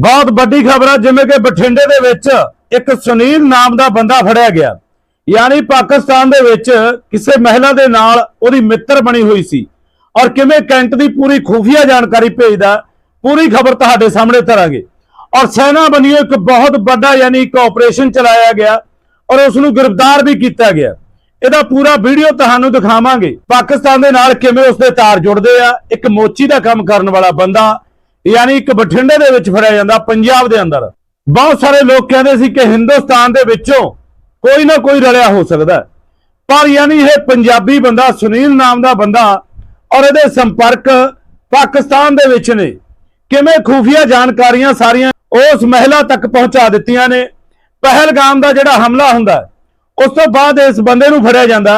ਬਹੁਤ ਵੱਡੀ ਖਬਰ ਹੈ ਜਿਵੇਂ ਕਿ ਬਠਿੰਡੇ ਦੇ ਵਿੱਚ ਇੱਕ ਸੁਨੀਲ ਨਾਮ ਦਾ ਬੰਦਾ ਫੜਿਆ ਗਿਆ। ਯਾਨੀ ਪਾਕਿਸਤਾਨ ਦੇ ਵਿੱਚ ਕਿਸੇ ਮਹਿਲਾ ਦੇ ਨਾਲ ਉਹਦੀ ਮਿੱਤਰ ਬਣੀ ਹੋਈ ਸੀ। ਔਰ ਕਿਵੇਂ ਕੈਂਟ ਦੀ ਪੂਰੀ ਖੂਫੀਆ ਜਾਣਕਾਰੀ ਭੇਜਦਾ, ਪੂਰੀ ਖਬਰ ਤੁਹਾਡੇ ਸਾਹਮਣੇ ਧਰਾਂਗੇ। ਔਰ ਸੈਨਾ ਬਣੀਓ ਇੱਕ ਬਹੁਤ ਵੱਡਾ ਯਾਨੀ ਇੱਕ ਆਪਰੇਸ਼ਨ ਚਲਾਇਆ ਗਿਆ ਔਰ ਉਸ ਨੂੰ ਗ੍ਰਿਫਤਾਰ ਵੀ ਕੀਤਾ ਗਿਆ। ਇਹਦਾ ਪੂਰਾ ਵੀਡੀਓ ਤੁਹਾਨੂੰ ਦਿਖਾਵਾਂਗੇ। ਪਾਕਿਸਤਾਨ ਦੇ ਨਾਲ ਕਿਵੇਂ ਉਸ ਦੇ ਤਾਰ ਜੁੜਦੇ ਆ, ਇੱਕ ਮੋਚੀ ਦਾ ਕੰਮ ਕਰਨ ਵਾਲਾ ਬੰਦਾ ਯਾਨੀ ਇੱਕ ਬਠਿੰਡੇ ਦੇ ਵਿੱਚ ਫੜਿਆ ਜਾਂਦਾ, ਪੰਜਾਬ ਦੇ ਅੰਦਰ। ਬਹੁਤ ਸਾਰੇ ਲੋਕ ਕਹਿੰਦੇ ਸੀ ਕਿ ਹਿੰਦੁਸਤਾਨ ਦੇ ਵਿੱਚੋਂ ਕੋਈ ਨਾ ਕੋਈ ਰਲਿਆ ਹੋ ਸਕਦਾ ਪਰ ਯਾਨੀ ਇਹ ਪੰਜਾਬੀ ਬੰਦਾ, ਸੁਨੀਲ ਨਾਮ ਦਾ ਬੰਦਾ ਔਰ ਇਹਦੇ ਸੰਪਰਕ ਪਾਕਿਸਤਾਨ ਦੇ ਵਿੱਚ ਨੇ। ਕਿਵੇਂ ਖੂਫੀਆ ਜਾਣਕਾਰੀਆਂ ਸਾਰੀਆਂ ਉਸ ਮਹਿਲਾ ਤੱਕ ਪਹੁੰਚਾ ਦਿੱਤੀਆਂ ਨੇ? ਪਹਿਲਗਾਮ ਦਾ ਜਿਹੜਾ ਹਮਲਾ ਹੁੰਦਾ ਉਸ ਤੋਂ ਬਾਅਦ ਇਸ ਬੰਦੇ ਨੂੰ ਫੜਿਆ ਜਾਂਦਾ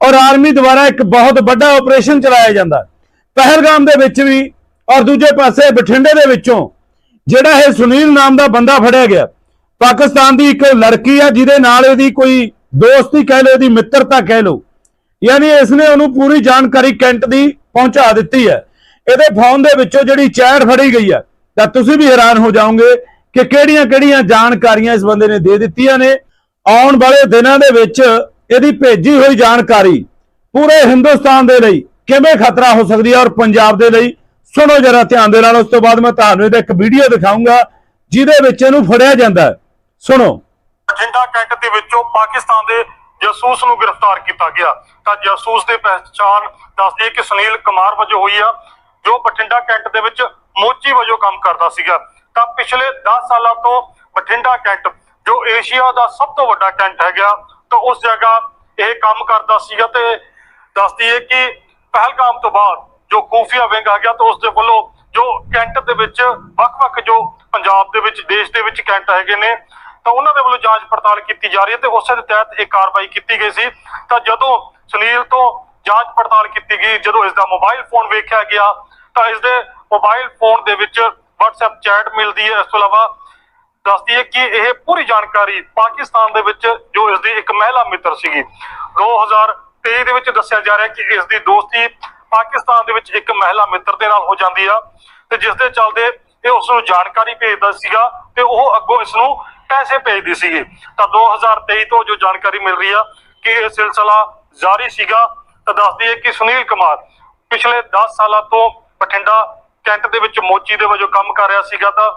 ਔਰ ਆਰਮੀ ਦੁਆਰਾ ਇੱਕ ਬਹੁਤ ਵੱਡਾ ਆਪਰੇਸ਼ਨ ਚਲਾਇਆ ਜਾਂਦਾ ਪਹਿਲਗਾਮ ਦੇ ਵਿੱਚ ਵੀ ਔਰ ਦੂਜੇ ਪਾਸੇ ਬਠਿੰਡੇ ਦੇ ਵਿੱਚੋਂ ਜਿਹੜਾ ਇਹ ਸੁਨੀਲ ਨਾਮ ਦਾ ਬੰਦਾ ਫੜਿਆ ਗਿਆ, ਪਾਕਿਸਤਾਨ ਦੀ ਇੱਕ ਲੜਕੀ ਆ ਜਿਹਦੇ ਨਾਲ ਇਹਦੀ ਕੋਈ ਦੋਸਤੀ ਕਹਿ ਲਓ, ਇਹਦੀ ਮਿੱਤਰਤਾ ਕਹਿ ਲਓ, ਯਾਨੀ ਇਸ ਨੇ ਉਹਨੂੰ ਪੂਰੀ ਜਾਣਕਾਰੀ ਕੈਂਟ ਦੀ ਪਹੁੰਚਾ ਦਿੱਤੀ ਹੈ। ਇਹਦੇ ਫੋਨ ਦੇ ਵਿੱਚੋਂ ਜਿਹੜੀ ਚੈਟ ਫੜੀ ਗਈ ਹੈ ਤਾਂ ਤੁਸੀਂ ਵੀ ਹੈਰਾਨ ਹੋ ਜਾਓਗੇ ਕਿ ਕਿਹੜੀਆਂ-ਕਿਹੜੀਆਂ ਜਾਣਕਾਰੀਆਂ ਇਸ ਬੰਦੇ ਨੇ ਦੇ ਦਿੱਤੀਆਂ ਨੇ। ਆਉਣ ਵਾਲੇ ਦਿਨਾਂ ਦੇ ਵਿੱਚ ਇਹਦੀ ਭੇਜੀ ਹੋਈ ਜਾਣਕਾਰੀ ਪੂਰੇ ਹਿੰਦੁਸਤਾਨ ਦੇ ਲਈ ਕਿਵੇਂ ਖਤਰਾ ਹੋ ਸਕਦੀ ਹੈ ਔਰ ਪੰਜਾਬ ਦੇ ਲਈ ਸੁਣੋ ਜਰਾ ਧਿਆਨ ਦੇ ਨਾਲ, ਉਸ ਤੋਂ ਬਾਅਦ ਮੈਂ ਤੁਹਾਨੂੰ ਇਹਦਾ ਇੱਕ ਵੀਡੀਓ ਦਿਖਾਊਂਗਾ, ਜਿਹਦੇ ਵਿੱਚ ਇਹਨੂੰ ਫੜਿਆ ਜਾਂਦਾ ਸੁਣੋ। ਬਠਿੰਡਾ ਕੈਂਟ ਦੇ ਵਿੱਚੋਂ ਪਾਕਿਸਤਾਨ ਦੇ ਜਾਸੂਸ ਨੂੰ ਗ੍ਰਿਫਤਾਰ ਕੀਤਾ ਗਿਆ। ਤਾਂ ਜਾਸੂਸ ਦੀ ਪਹਿਚਾਣ ਦੱਸਦੀ ਹੈ ਕਿ ਸੁਨੀਲ ਕੁਮਾਰ ਵਜੋਂ ਹੋਈ ਆ, ਜੋ ਬਠਿੰਡਾ ਕੈਂਟ ਦੇ ਵਿੱਚ ਮੋਚੀ ਵਜੋਂ ਕੰਮ ਕਰਦਾ ਸੀਗਾ। ਤਾਂ ਪਿਛਲੇ 10 ਸਾਲਾਂ ਤੋਂ ਬਠਿੰਡਾ ਕੈਂਟ, ਜੋ ਏਸ਼ੀਆ ਦਾ ਸਭ ਤੋਂ ਵੱਡਾ ਕੈਂਟ ਹੈਗਾ, ਤਾਂ ਉਸ ਜਗ੍ਹਾ ਇਹ ਕੰਮ ਕਰਦਾ ਸੀਗਾ ਤੇ ਦੱਸਦੀ ਹੈ ਕਿ ਪਹਿਲਗਾਮ ਤੋਂ ਬਾਅਦ ਜੋ ਖੂਫੀਆ ਵਿੰਗ ਆ ਗਿਆ ਤਾਂ ਉਸ ਦੇ ਵੱਲੋਂ ਜੋ ਕੈਂਟ ਦੇ ਵਿੱਚ ਵੱਖ-ਵੱਖ ਜੋ ਪੰਜਾਬ ਦੇ ਵਿੱਚ, ਦੇਸ਼ ਦੇ ਵਿੱਚ ਕੈਂਟ ਹੈਗੇ ਨੇ, ਤਾਂ ਉਹਨਾਂ ਦੇ ਵੱਲੋਂ ਜਾਂਚ ਪੜਤਾਲ ਕੀਤੀ ਜਾ ਰਹੀ ਹੈ ਤੇ ਉਸੇ ਦੇ ਤਹਿਤ ਇਹ ਕਾਰਵਾਈ ਕੀਤੀ ਗਈ ਸੀ। ਤਾਂ ਜਦੋਂ ਸੁਨੀਲ ਤੋਂ ਜਾਂਚ ਪੜਤਾਲ ਕੀਤੀ ਗਈ, ਜਦੋਂ ਇਸ ਦਾ ਮੋਬਾਈਲ ਫੋਨ ਵੇਖਿਆ ਗਿਆ, ਤਾਂ ਇਸ ਦੇ ਮੋਬਾਈਲ ਫੋਨ ਦੇ ਵਿੱਚ WhatsApp ਚੈਟ ਮਿਲਦੀ ਹੈ। ਇਸ ਤੋਂ ਇਲਾਵਾ ਦੱਸਦੀ ਹੈ ਕਿ ਇਹ ਪੂਰੀ ਜਾਣਕਾਰੀ ਪਾਕਿਸਤਾਨ ਦੇ ਵਿੱਚ ਜੋ ਇਸ ਦੀ ਇੱਕ ਮਹਿਲਾ ਮਿੱਤਰ ਸੀਗੀ 2023 ਦੇ ਵਿੱਚ ਦੱਸਿਆ ਜਾ ਰਿਹਾ ਕਿ ਇਸ ਦੀ ਦੋਸਤੀ ਪਾਕਿਸਤਾਨ ਦੇ ਵਿੱਚ ਇੱਕ ਮਹਿਲਾ ਮਿੱਤਰ ਦੇ ਨਾਲ ਹੋ ਜਾਂਦੀ ਆ ਤੇ ਜਿਸ ਦੇ ਚੱਲਦੇ ਇਹ ਉਸ ਨੂੰ ਜਾਣਕਾਰੀ ਭੇਜਦਾ ਸੀਗਾ ਤੇ ਉਹ ਅੱਗੋਂ ਇਸ ਨੂੰ ਪੈਸੇ ਭੇਜਦੀ ਸੀਗੀ। ਤਾਂ 2023 ਤੋਂ ਜੋ ਜਾਣਕਾਰੀ ਮਿਲ ਰਹੀ ਆ ਕਿ ਇਹ ਸਿਲਸਿਲਾ ਜਾਰੀ ਸੀਗਾ, ਤਾਂ ਦੱਸਦੀ ਹੈ ਕਿ ਸੁਨੀਲ ਕੁਮਾਰ ਪਿਛਲੇ 10 ਸਾਲਾਂ ਤੋਂ ਬਠਿੰਡਾ ਕੈਂਟ ਦੇ ਵਿੱਚ ਮੋਚੀ ਦੇ ਵਜੋਂ ਕੰਮ ਕਰ ਰਿਹਾ ਸੀਗਾ ਤਾਂ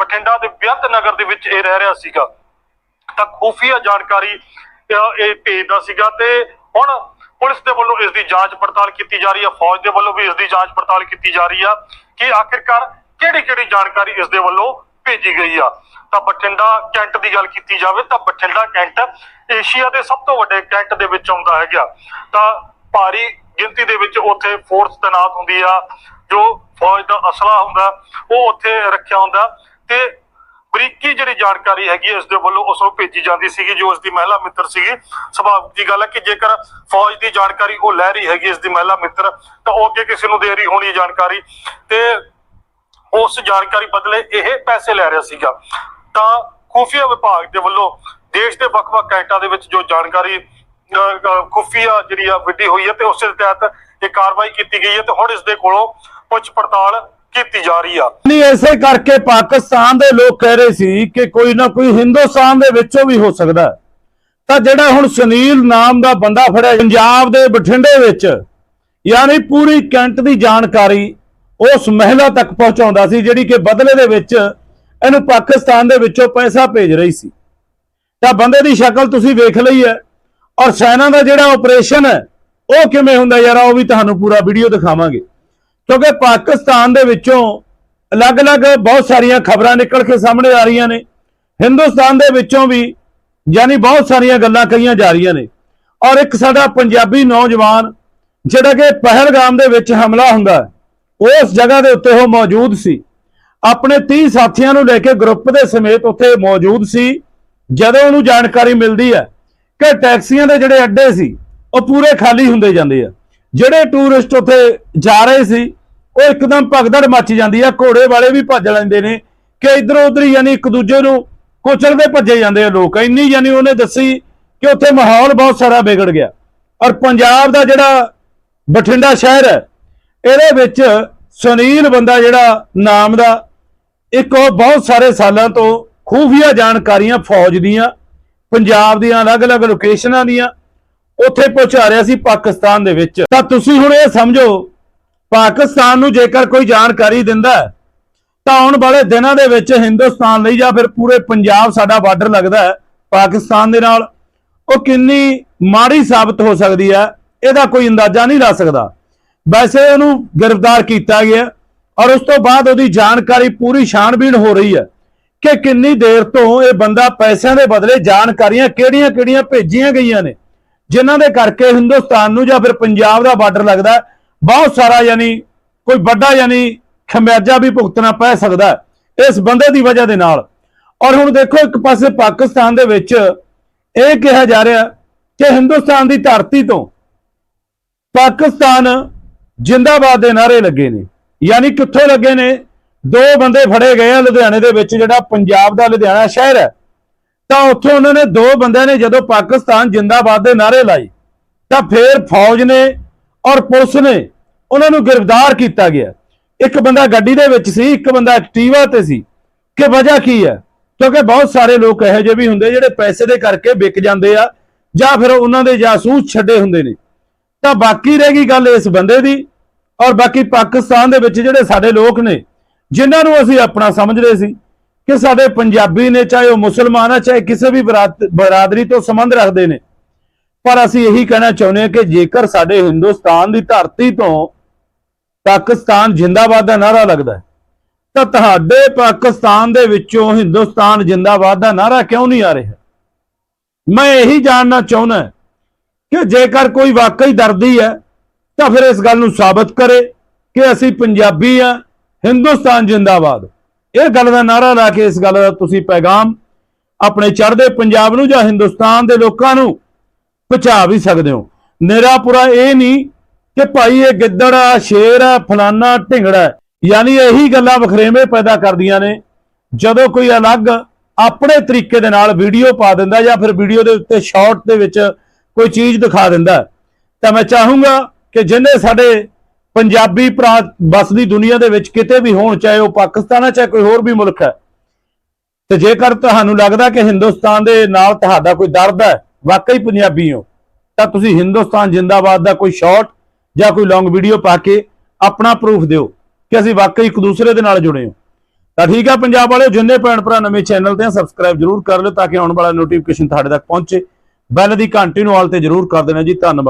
ਬਠਿੰਡਾ ਦੇ ਬਿਆੰਤ ਨਗਰ ਦੇ ਵਿੱਚ ਇਹ ਰਹਿ ਰਿਹਾ ਸੀਗਾ। ਤਾਂ ਖੂਫੀਆ ਜਾਣਕਾਰੀ ਇਹ ਭੇਜਦਾ ਸੀਗਾ ਤੇ ਹੁਣ ਪੁਲਿਸ ਦੇ ਵੱਲੋਂ ਇਸ ਦੀ ਜਾਂਚ ਪੜਤਾਲ ਕੀਤੀ ਜਾ ਰਹੀ ਹੈ, ਫੌਜ ਦੇ ਵੱਲੋਂ ਵੀ ਇਸ ਦੀ ਜਾਂਚ ਪੜਤਾਲ ਕੀਤੀ ਜਾ ਰਹੀ ਆ। ਕਿ ਆਖਿਰਕਾਰ ਕਿਹੜੀ ਕਿਹੜੀ ਜਾਣਕਾਰੀ ਇਸ ਦੇ ਵੱਲੋਂ ਭੇਜੀ ਗਈ ਆ? ਤਾਂ ਬਠਿੰਡਾ ਕੈਂਟ ਦੀ ਗੱਲ ਕੀਤੀ ਜਾਵੇ ਤਾਂ ਬਠਿੰਡਾ ਕੈਂਟ ਏਸ਼ੀਆ ਦੇ ਸਭ ਤੋਂ ਵੱਡੇ ਕੈਂਟ ਦੇ ਵਿੱਚ ਆਉਂਦਾ ਹੈਗਾ। ਤਾਂ ਭਾਰੀ ਗਿਣਤੀ ਦੇ ਵਿੱਚ ਉੱਥੇ ਫੋਰਸ ਤੈਨਾਤ ਹੁੰਦੀ ਆ, ਜੋ ਫੌਜ ਦਾ ਅਸਲਾ ਹੁੰਦਾ, ਉਹ ਉੱਥੇ ਰੱਖਿਆ ਹੁੰਦਾ। ਤੇ ਬਰੀਕੀ ਜਿਹੜੀ ਜਾਣਕਾਰੀ ਹੈਗੀ ਹੈ ਦੇ ਵੱਲੋਂ ਉਸ ਨੂੰ ਭੇਜੀ ਜਾਂਦੀ ਸੀਗੀ, ਜੋ ਉਸ ਦੀ ਮਹਿਲਾ ਮਿੱਤਰ ਸੀਗੀ। ਸੁਭਾਵਿਕ ਦੀ ਗੱਲ ਹੈ ਕਿ ਜੇਕਰ ਫੌਜ ਦੀ ਜਾਣਕਾਰੀ ਉਹ ਲੈ ਰਹੀ ਹੈਗੀ ਇਸ ਦੀ ਮਹਿਲਾ ਮਿੱਤਰ, ਤਾਂ ਉਹ ਅੱਗੇ ਕਿਸੇ ਨੂੰ ਦੇ ਰਹੀ ਹੋਣੀ ਜਾਣਕਾਰੀ। ਤੇ ਉਸ ਜਾਣਕਾਰੀ ਬਦਲੇ ਇਹ ਪੈਸੇ ਲੈ ਰਿਹਾ ਸੀਗਾ। ਤਾਂ ਖੂਫੀਆ ਵਿਭਾਗ ਦੇ ਵੱਲੋਂ ਦੇਸ਼ ਦੇ ਵੱਖ-ਵੱਖ ਕੈਂਟਾਂ ਦੇ ਵਿੱਚ ਜੋ ਜਾਣਕਾਰੀ ਖੁਫੀਆ ਜਿਹੜੀ ਆ ਵਿੱਢੀ ਹੋਈ ਹੈ, ਤੇ ਉਸੇ ਦੇ ਤਹਿਤ ਇਹ ਕਾਰਵਾਈ ਕੀਤੀ ਗਈ ਹੈ। ਤੇ ਹੁਣ ਇਸ ਦੇ ਕੋਲੋਂ ਪੁੱਛ ਪੜਤਾਲ ਕੀਤੀ ਜਾ ਰਹੀ ਆ। ਨਹੀਂ, ਐਸੇ ਕਰਕੇ ਪਾਕਿਸਤਾਨ ਦੇ ਲੋਕ ਕਹਿ ਰਹੇ ਸੀ ਕਿ ਕੋਈ ਨਾ ਕੋਈ ਹਿੰਦੁਸਤਾਨ ਦੇ ਵਿੱਚੋਂ ਵੀ ਹੋ ਸਕਦਾ ਤਾਂ ਜਿਹੜਾ ਹੁਣ ਸੁਨੀਲ ਨਾਮ ਦਾ ਬੰਦਾ ਫੜਿਆ ਪੰਜਾਬ ਦੇ ਬਠਿੰਡੇ ਵਿੱਚ, ਯਾਨੀ ਪੂਰੀ ਕੈਂਟ ਦੀ ਜਾਣਕਾਰੀ ਉਸ ਮਹਿਲਾ ਤੱਕ ਪਹੁੰਚਾਉਂਦਾ ਸੀ ਜਿਹੜੀ ਕਿ ਬਦਲੇ ਦੇ ਵਿੱਚ ਇਹਨੂੰ ਪਾਕਿਸਤਾਨ ਦੇ ਵਿੱਚੋਂ ਪੈਸਾ ਭੇਜ ਰਹੀ ਸੀ। ਤਾਂ ਬੰਦੇ ਦੀ ਸ਼ਕਲ ਤੁਸੀਂ ਵੇਖ ਲਈ ਹੈ ਔਰ ਸੈਨਾ ਦਾ ਜਿਹੜਾ ਆਪਰੇਸ਼ਨ ਹੈ, ਉਹ ਕਿਵੇਂ ਹੁੰਦਾ ਯਾਰ, ਉਹ ਵੀ ਤੁਹਾਨੂੰ ਪੂਰਾ ਵੀਡੀਓ ਦਿਖਾਵਾਂਗੇ। ਕਿਉਂਕਿ ਪਾਕਿਸਤਾਨ ਦੇ ਵਿੱਚੋਂ ਅਲੱਗ-ਅਲੱਗ ਬਹੁਤ ਸਾਰੀਆਂ ਖਬਰਾਂ ਨਿਕਲ ਕੇ ਸਾਹਮਣੇ ਆ ਰਹੀਆਂ ਨੇ। ਹਿੰਦੁਸਤਾਨ ਦੇ ਵਿੱਚੋਂ ਵੀ ਯਾਨੀ ਬਹੁਤ ਸਾਰੀਆਂ ਗੱਲਾਂ ਕਹੀਆਂ ਜਾ ਰਹੀਆਂ ਨੇ। ਔਰ ਇੱਕ ਸਾਡਾ ਪੰਜਾਬੀ ਨੌਜਵਾਨ ਜਿਹੜਾ ਕਿ ਪਹਿਲਗਾਮ ਦੇ ਵਿੱਚ ਹਮਲਾ ਹੁੰਦਾ ਉਸ ਜਗ੍ਹਾ ਦੇ ਉੱਤੇ ਉਹ ਮੌਜੂਦ ਸੀ। ਆਪਣੇ 30 ਸਾਥੀਆਂ ਨੂੰ ਲੈ ਕੇ ਗਰੁੱਪ ਦੇ ਸਮੇਤ ਉੱਥੇ ਮੌਜੂਦ ਸੀ। ਜਦੋਂ ਉਹਨੂੰ ਜਾਣਕਾਰੀ ਮਿਲਦੀ ਹੈ ਕਿ ਟੈਕਸੀਆਂ ਦੇ ਜਿਹੜੇ ਅੱਡੇ ਸੀ, ਉਹ ਪੂਰੇ ਖਾਲੀ ਹੁੰਦੇ ਜਾਂਦੇ ਆ। ਜਿਹੜੇ ਟੂਰਿਸਟ ਉੱਥੇ ਜਾ ਰਹੇ ਸੀ ਉਹ ਇੱਕਦਮ ਭਗਦੜ ਮੱਚ ਜਾਂਦੀ ਆ, ਘੋੜੇ ਵਾਲੇ ਵੀ ਭੱਜ ਲੈਂਦੇ ਨੇ ਕਿ ਇਧਰੋਂ ਉਧਰ ਯਾਨੀ ਇੱਕ ਦੂਜੇ ਨੂੰ ਕੁਚਲਦੇ ਭੱਜੇ ਜਾਂਦੇ ਆ ਲੋਕ। ਇੰਨੀ ਯਾਨੀ ਉਹਨੇ ਦੱਸੀ ਕਿ ਉੱਥੇ ਮਾਹੌਲ ਬਹੁਤ ਸਾਰਾ ਵਿਗੜ ਗਿਆ। ਔਰ ਪੰਜਾਬ ਦਾ ਜਿਹੜਾ ਬਠਿੰਡਾ ਸ਼ਹਿਰ ਹੈ, ਇਹਦੇ ਵਿੱਚ ਸੁਨੀਲ ਬੰਦਾ ਜਿਹੜਾ ਨਾਮ ਦਾ, ਇੱਕ ਉਹ ਬਹੁਤ ਸਾਰੇ ਸਾਲਾਂ ਤੋਂ ਖੂਫੀਆ ਜਾਣਕਾਰੀਆਂ ਫੌਜ ਦੀਆਂ, ਪੰਜਾਬ ਦੀਆਂ ਅਲੱਗ-ਅਲੱਗ ਲੋਕੇਸ਼ਨਾਂ ਦੀਆਂ, ਉੱਥੇ ਪਹੁੰਚਾ ਰਿਹਾ ਸੀ ਪਾਕਿਸਤਾਨ ਦੇ ਵਿੱਚ। ਤਾਂ ਤੁਸੀਂ ਹੁਣ ਇਹ ਸਮਝੋ ਪਾਕਿਸਤਾਨ ਨੂੰ ਜੇਕਰ ਕੋਈ ਜਾਣਕਾਰੀ ਦਿੰਦਾ ਤਾਂ ਆਉਣ ਵਾਲੇ ਦਿਨਾਂ ਦੇ ਵਿੱਚ ਹਿੰਦੁਸਤਾਨ ਲਈ ਜਾਂ ਫਿਰ ਪੂਰੇ ਪੰਜਾਬ ਸਾਡਾ ਬਾਰਡਰ ਲੱਗਦਾ ਪਾਕਿਸਤਾਨ ਦੇ ਨਾਲ, ਉਹ ਕਿੰਨੀ ਮਾੜੀ ਸਾਬਤ ਹੋ ਸਕਦੀ ਹੈ, ਇਹਦਾ ਕੋਈ ਅੰਦਾਜ਼ਾ ਨਹੀਂ ਲਾ ਸਕਦਾ। ਵੈਸੇ ਉਹਨੂੰ ਗ੍ਰਿਫਤਾਰ ਕੀਤਾ ਗਿਆ ਔਰ ਉਸ ਤੋਂ ਬਾਅਦ ਉਹਦੀ ਜਾਣਕਾਰੀ ਪੂਰੀ ਛਾਣਬੀਣ ਹੋ ਰਹੀ ਹੈ ਕਿ ਕਿੰਨੀ ਦੇਰ ਤੋਂ ਇਹ ਬੰਦਾ ਪੈਸਿਆਂ ਦੇ ਬਦਲੇ ਜਾਣਕਾਰੀਆਂ ਕਿਹੜੀਆਂ-ਕਿਹੜੀਆਂ ਭੇਜੀਆਂ ਗਈਆਂ ਨੇ, ਜਿਨ੍ਹਾਂ ਦੇ ਕਰਕੇ ਹਿੰਦੁਸਤਾਨ ਨੂੰ ਜਾਂ ਫਿਰ ਪੰਜਾਬ ਦਾ ਬਾਰਡਰ ਲੱਗਦਾ ਬਹੁਤ ਸਾਰਾ ਯਾਨੀ ਕੋਈ ਵੱਡਾ ਯਾਨੀ ਖਮਿਆਜਾ ਵੀ ਭੁਗਤਣਾ ਪੈ ਸਕਦਾ ਇਸ ਬੰਦੇ ਦੀ ਵਜ੍ਹਾ ਦੇ ਨਾਲ। ਔਰ ਹੁਣ ਦੇਖੋ ਇੱਕ ਪਾਸੇ ਪਾਕਿਸਤਾਨ ਦੇ ਵਿੱਚ ਇਹ ਕਿਹਾ ਜਾ ਰਿਹਾ ਕਿ ਹਿੰਦੁਸਤਾਨ ਦੀ ਧਰਤੀ ਤੋਂ ਪਾਕਿਸਤਾਨ ਜਿੰਦਾਬਾਦ ਦੇ ਨਾਰੇ ਲੱਗੇ ਨੇ। ਯਾਨੀ ਕਿੱਥੋਂ ਲੱਗੇ ਨੇ? ਦੋ ਬੰਦੇ ਫੜੇ ਗਏ ਆ ਲੁਧਿਆਣੇ ਦੇ ਵਿੱਚ, ਜਿਹੜਾ ਪੰਜਾਬ ਦਾ ਲੁਧਿਆਣਾ ਸ਼ਹਿਰ ਹੈ। ਤਾਂ ਉੱਥੋਂ ਉਹਨਾਂ ਨੇ ਦੋ ਬੰਦਿਆਂ ਨੇ ਜਦੋਂ ਪਾਕਿਸਤਾਨ ਜਿੰਦਾਬਾਦ ਦੇ ਨਾਰੇ ਲਾਏ, ਤਾਂ ਫਿਰ ਫੌਜ ਨੇ ਔਰ ਪੁਲਿਸ ਨੇ ਉਹਨਾਂ ਨੂੰ ਗ੍ਰਿਫਤਾਰ ਕੀਤਾ ਗਿਆ। ਇੱਕ ਬੰਦਾ ਗੱਡੀ ਦੇ ਵਿੱਚ ਸੀ, ਇੱਕ ਬੰਦਾ ਐਕਟਿਵਾ ਤੇ ਸੀ। ਕਿ ਵਜ੍ਹਾ ਕੀ ਹੈ? ਕਿਉਂਕਿ ਬਹੁਤ ਸਾਰੇ ਲੋਕ ਇਹੋ ਜਿਹੇ ਵੀ ਹੁੰਦੇ ਜਿਹੜੇ ਪੈਸੇ ਦੇ ਕਰਕੇ ਵਿਕ ਜਾਂਦੇ ਆ, ਜਾਂ ਫਿਰ ਉਹਨਾਂ ਦੇ ਜਾਸੂਸ ਛੱਡੇ ਹੁੰਦੇ ਨੇ। ਤਾਂ ਬਾਕੀ ਰਹਿ ਗਈ ਗੱਲ ਇਸ ਬੰਦੇ ਦੀ, ਔਰ ਬਾਕੀ ਪਾਕਿਸਤਾਨ ਦੇ ਵਿੱਚ ਜਿਹੜੇ ਸਾਡੇ ਲੋਕ ਨੇ, ਜਿਨ੍ਹਾਂ ਨੂੰ ਅਸੀਂ ਆਪਣਾ ਸਮਝਦੇ ਸੀ ਕਿ ਸਾਡੇ ਪੰਜਾਬੀ ਨੇ, ਚਾਹੇ ਉਹ ਮੁਸਲਮਾਨ ਆ, ਚਾਹੇ ਕਿਸੇ ਵੀ ਬਰਾਤ- ਬਰਾਦਰੀ ਤੋਂ ਸੰਬੰਧ ਰੱਖਦੇ ਨੇ ਪਰ ਅਸੀਂ ਇਹੀ ਕਹਿਣਾ ਚਾਹੁੰਦੇ ਹਾਂ ਕਿ ਜੇਕਰ ਸਾਡੇ ਹਿੰਦੁਸਤਾਨ ਦੀ ਧਰਤੀ ਤੋਂ ਪਾਕਿਸਤਾਨ ਜਿੰਦਾਬਾਦ ਦਾ ਨਾਰਾ ਲੱਗਦਾ ਹੈ, ਤਾਂ ਤੁਹਾਡੇ ਪਾਕਿਸਤਾਨ ਦੇ ਵਿੱਚੋਂ ਹਿੰਦੁਸਤਾਨ ਜਿੰਦਾਬਾਦ ਦਾ ਨਾਰਾ ਕਿਉਂ ਨਹੀਂ ਆ ਰਿਹਾ? ਮੈਂ ਇਹੀ ਜਾਣਨਾ ਚਾਹੁੰਦਾ ਕਿ ਜੇਕਰ ਕੋਈ ਵਾਕਈ ਦਰਦੀ ਹੈ, ਤਾਂ ਫਿਰ ਇਸ ਗੱਲ ਨੂੰ ਸਾਬਤ ਕਰੇ ਕਿ ਅਸੀਂ ਪੰਜਾਬੀ ਆ ਹਿੰਦੁਸਤਾਨ ਜਿੰਦਾਬਾਦ। ਇਹ ਗੱਲ ਦਾ ਨਾਰਾ ਲਾ ਕੇ ਇਸ ਗੱਲ ਦਾ ਤੁਸੀਂ ਪੈਗਾਮ ਆਪਣੇ ਚੜ੍ਹਦੇ ਪੰਜਾਬ ਨੂੰ ਜਾਂ ਹਿੰਦੁਸਤਾਨ ਦੇ ਲੋਕਾਂ ਨੂੰ ਪਹੁੰਚਾ ਵੀ ਸਕਦੇ ਹੋ। ਨਿਰਾਪੁਰਾ ਇਹ ਨਹੀਂ ਕਿ ਭਾਈ ਇਹ ਗਿੱਦੜ ਆ, ਸ਼ੇਰ ਆ, ਫਲਾਨਾ, ਢਿੰਗੜਾ ਯਾਨੀ ਇਹੀ ਗੱਲਾਂ ਵਖਰੇਵੇਂ ਪੈਦਾ ਕਰਦੀਆਂ ਨੇ। ਜਦੋਂ ਕੋਈ ਅਲੱਗ ਆਪਣੇ ਤਰੀਕੇ ਦੇ ਨਾਲ ਵੀਡੀਓ ਪਾ ਦਿੰਦਾ ਜਾਂ ਫਿਰ ਵੀਡੀਓ ਦੇ ਉੱਤੇ ਸ਼ਾਰਟ ਦੇ ਵਿੱਚ ਕੋਈ ਚੀਜ਼ ਦਿਖਾ ਦਿੰਦਾ। ਤਾਂ ਮੈਂ ਚਾਹੂੰਗਾ ਕਿ ਜਿੰਨੇ ਸਾਡੇ ਪੰਜਾਬੀ ਭਰਾ ਬਸਦੀ ਦੁਨੀਆ ਦੇ ਵਿੱਚ ਕਿਤੇ ਵੀ ਹੋਣ, ਚਾਹੇ ਉਹ ਪਾਕਿਸਤਾਨ ਹੈ ਚਾਹੇ ਕੋਈ ਹੋਰ ਵੀ ਮੁਲਕ ਹੈ ਤੇ ਜੇਕਰ ਤੁਹਾਨੂੰ ਲੱਗਦਾ ਕਿ ਹਿੰਦੁਸਤਾਨ ਦੇ ਨਾਲ ਤੁਹਾਡਾ ਕੋਈ ਦਰਦ ਹੈ ਵਾਕਈ ਪੰਜਾਬੀ ਹੋ। ਤਾਂ ਤੁਸੀਂ ਹਿੰਦੁਸਤਾਨ ਜਿੰਦਾਬਾਦ ਦਾ ਕੋਈ ਸ਼ਾਰਟ ਜਾਂ ਕੋਈ ਲੌਂਗ ਵੀਡੀਓ ਪਾ ਕੇ ਆਪਣਾ ਪ੍ਰੂਫ ਦਿਓ ਕਿ ਅਸੀਂ ਵਾਕਈ ਇੱਕ ਦੂਸਰੇ ਦੇ ਨਾਲ ਜੁੜੇ ਹਾਂ। ਤਾਂ ਠੀਕ ਆ ਪੰਜਾਬ ਵਾਲਿਓ, ਜਿੰਨੇ ਭੈਣ ਭਰਾ ਨਵੇਂ ਚੈਨਲ ਤੇ ਸਬਸਕ੍ਰਾਈਬ ਜਰੂਰ ਕਰ ਲਿਓ ਤਾਂ ਕਿ ਆਉਣ ਵਾਲਾ ਨੋਟੀਫਿਕੇਸ਼ਨ ਤੁਹਾਡੇ ਤੱਕ ਪਹੁੰਚੇ। ਬੈਲ ਦੀ ਘੰਟੀ ਨੂੰ ਆਲ ਤੇ ਜਰੂਰ ਕਰ ਦੇਣਾ ਜੀ। ਧੰਨਵਾਦ।